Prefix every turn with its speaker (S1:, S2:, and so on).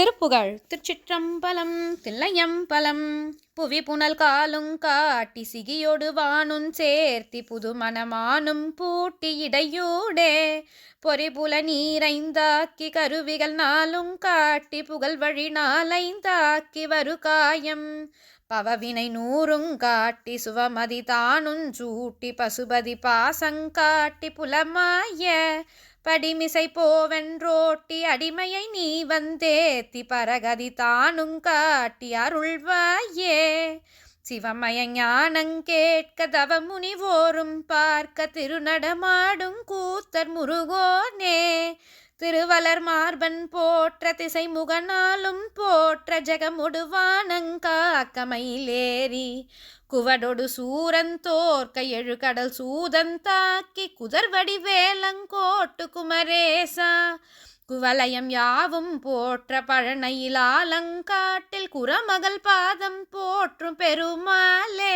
S1: திருப்புகழ். திருச்சிற்றம்பலம் தில்லையம்பலம் புவி புனல் காலுங் காட்டி சிகியோடு வானும் சேர்த்தி புது மனமானும் பூட்டி இடையூடே. பொறிபுல நீரைந்தாக்கி கருவிகள் நாளும் காட்டி புகழ் வழி நாளைந்தாக்கி வரு காயம். பவவினை நூறுங் காட்டி சுவமதி தானும் சூட்டி பசுபதி பாசங்காட்டி புலமாய. படிமிசை போவென்றோட்டி அடிமையை நீ வந்தேத்தி பரகதி தானுங் காட்டி அருள்வாயே. சிவமய ஞானங் கேட்க தவ முனிவோரும் பார்க்க திருநடமாடும் கூத்தர் முருகோனே. திருவலர் மார்பன் போற்ற திசை முகனாலும் போற்ற ஜெகமுடுவானங்காக்கமையிலேறி குவடொடு சூரன் தோற்க எழுகடல் சூதன் தாக்கி குதர்வடி வேலங்கோட்டு குமரேசா. குவலயம் யாவும் போற்ற பழனையில் ஆலங்காட்டில் குரமகள் பாதம் போற்றும் பெருமாளே.